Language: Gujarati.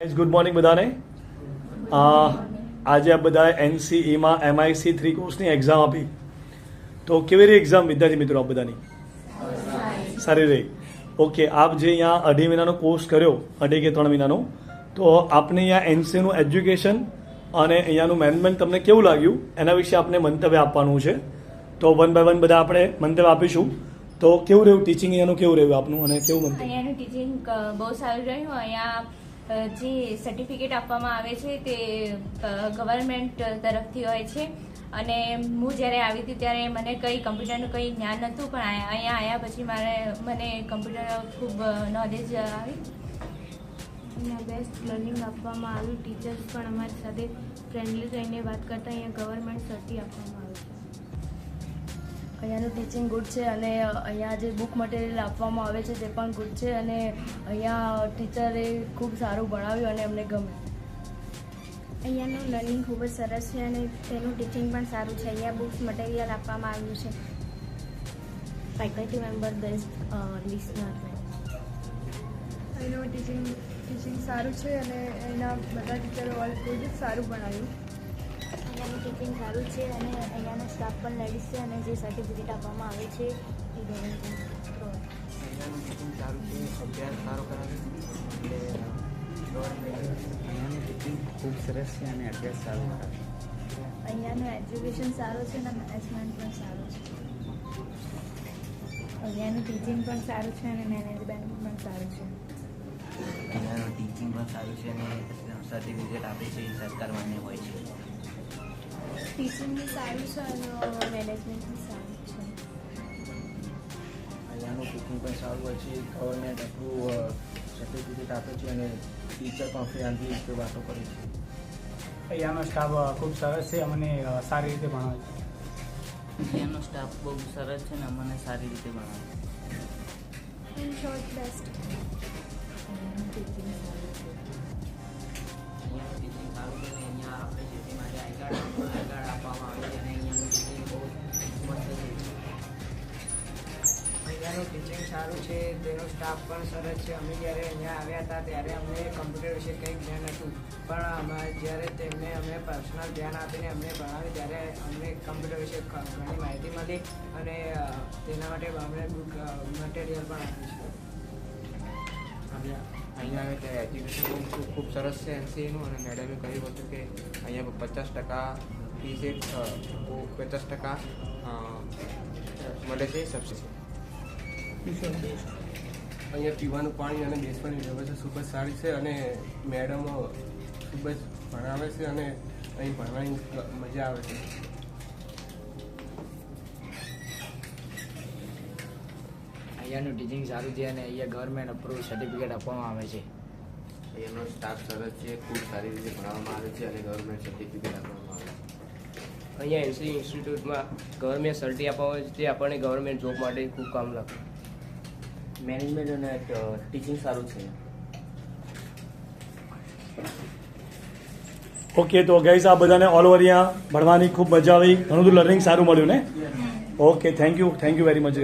ગુડ મોર્નિંગ બધાને. આજે આ બધા એનસીઈમાં એમઆઈસી થ્રી કોર્સની એક્ઝામ આપી. તો કેવી રહી એક્ઝામ વિદ્યાર્થી મિત્રો, આપ બધાની? સારી રહી. ઓકે આપ જે અહીંયા અઢી મહિનાનો કોર્સ કર્યો, અઢી કે ત્રણ મહિનાનો, તો આપને અહીંયા એનસીનું એજ્યુકેશન અને અહીંયાનું મેનેજમેન્ટ તમને કેવું લાગ્યું? એના વિશે આપને મંતવ્ય આપવાનું છે. તો વન બાય વન બધા આપણે મંતવ્ય આપીશું. તો કેવું રહ્યું? ટીચિંગ અહીંયાનું કેવું રહ્યું આપનું? અને કેવું મંતવ્ય? અહીંયાનું ટીચિંગ બહુ સારું રહ્યું. અહીંયા જે સર્ટિફિકેટ આપવામાં આવે છે તે ગવર્મેન્ટ તરફથી હોય છે. અને હું જ્યારે આવી હતી ત્યારે મને કંઈ કમ્પ્યુટરનું કંઈ જ્ઞાન નહોતું, પણ અહીંયા આવ્યા પછી મારે, મને કમ્પ્યુટર ખૂબ નોલેજ આવી. અહીંયા બેસ્ટ લર્નિંગ આપવામાં આવ્યું ટીચર્સ પણ અમારી સાથે ફ્રેન્ડલી રહીને વાત કરતા, અહીંયા ગવર્મેન્ટ સર્ટી આપવામાં આવ્યું છે. અહીંયાનું ટીચિંગ ગુડ છે અને અહીંયા જે બુક મટીરિયલ આપવામાં આવે છે તે પણ ગુડ છે અને અહીંયા ટીચરે ખૂબ સારું ભણાવ્યું અને અમને ગમે અહીંયાનું લર્નિંગ ખૂબ જ સરસ છે અને તેનું ટીચિંગ પણ સારું છે. અહીંયા બુક્સ મટીરિયલ આપવામાં આવ્યું છે. ફેકલ્ટી મેમ્બર બેસ્ટ લિસનર અહીંનું ટીચિંગ ટીચિંગ સારું છે અને એના બધા ટીચરો ઓલ જ સારું ભણાવ્યું. અહીંયાનું ટીચિંગ સારું છે અને અહીંયાનો સ્ટાફ પણ લેડીઝ છે અને જે સર્ટિફિકેટ આપવામાં આવે છે એ ગવર્મેન્ટ અહીંયાનું ટીચિંગ સારું છે અભ્યાસ સારો કરાવે એટલે અહીંયાનું ટીચિંગ ખૂબ સરસ છે અને અભ્યાસ સારો કરાવે અહીંયાનું એજ્યુકેશન સારું છે અને મેનેજમેન્ટ પણ સારું છે. અહીંયાનું ટીચિંગ પણ સારું છે અને મેનેજમેન્ટ પણ સારું છે. અહીંયાનું ટીચિંગ પણ સારું છે અને સર્ટિફિકેટ આપે છે એ સરકાર માન્ય હોય છે. ટીચિંગ બી સારું છે અને મેનેજમેન્ટ બી સારું છે. અહીંયાનું ટીચિંગ પણ સારું હોય છે. ગવર્મેન્ટ આપણું સર્ટિફિકેટ આપે છે અને ટીચર પણ ફ્રેન્ડલી રીતે વાતો કરે છે. અહીંયાનો સ્ટાફ ખૂબ સરસ છે. અમને સારી રીતે ભણાવે છે. અહીંયાનો સ્ટાફ બહુ સરસ છે ને અમને સારી રીતે ભણાવે છે. અહીંયાનું ટીચિંગ સારું છે. અહીંયા અહીંયાનું ટીચિંગ સારું છે, તેનો સ્ટાફ પણ સરસ છે. અમે જ્યારે અહીંયા આવ્યા હતા ત્યારે અમને કમ્પ્યુટર વિશે કંઈ જ્ઞાન હતું પણ અમારે જ્યારે તેમને અમે પર્સનલ ધ્યાન આપીને અમને ભણાવ્યું ત્યારે અમને કમ્પ્યુટર વિશે ઘણી માહિતી મળી અને તેના માટે અમને મટીરિયલ પણ આપ્યું છે. અહીંયા આવે ત્યારે એજ્યુકેશન ખૂબ ખૂબ સરસ છે એનસીએનું અને મેડમે કહ્યું હતું કે અહીંયા પચાસ ટકા ફી છે પચાસ ટકા મળે છે સબસિડી અહીંયા પીવાનું પાણી અને બેસવાની વ્યવસ્થા ખૂબ જ સારી છે અને મેડમો ખૂબ જ ભણાવે છે અને અહીં ભણવાની મજા આવે છે. અહીંયાનું ટીચિંગ સારું છે અને અહીંયા ગવર્મેન્ટ અપ્રુવ સર્ટિફિકેટ આપવામાં આવે છે. અહીંયાનો સ્ટાફ સરસ છે ખૂબ સારી રીતે ભણાવવામાં આવે છે અને ગવર્મેન્ટ સર્ટિફિકેટ આપવામાં આવે છે. અહીંયા એનસી ઇન્સ્ટિટ્યૂટમાં ગવર્મેન્ટ સર્ટી આપવામાં આવે છે તે આપણને ગવર્મેન્ટ જોબ માટે ખૂબ કામ લાગે. મેનેજમેન્ટ અને ટીચિંગ સારું છે. ઓકે તો ગાઈઝ આ બધાને ઓલ ઓવર અહીંયા ભણવાની ખૂબ મજા આવી. ઘણું બધું લર્નિંગ સારું મળ્યું ને? Okay thank you thank you very much